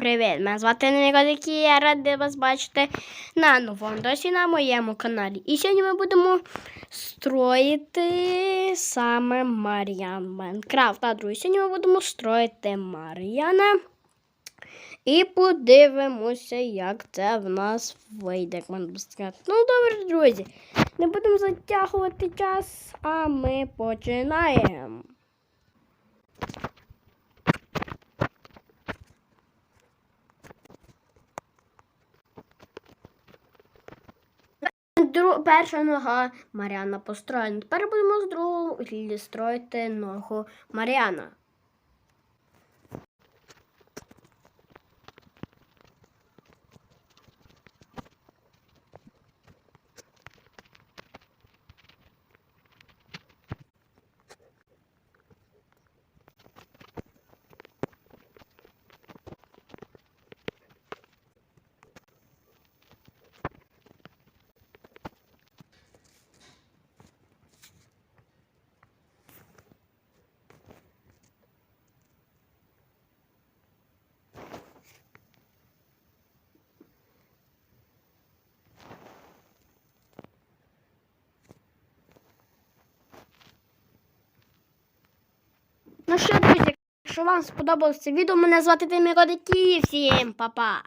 Привіт, мене звати Никодики, я рада вас бачити на новому досі на моєму каналі. І сьогодні ми будемо строїти саме Мар'ян Майнкрафт. А друзі, сьогодні ми будемо строїти Мар'яна. І подивимося, як це в нас вийде, як можна сказати. Ну, добре, друзі. Не будемо затягувати час, а ми починаємо. Дру... Перша нога Маріана построєна. Тепер будемо з другого строїти ногу Маріана. Ну що, друзі, якщо вам сподобалося відео, мене звати Тимі Родики. Всім па-па!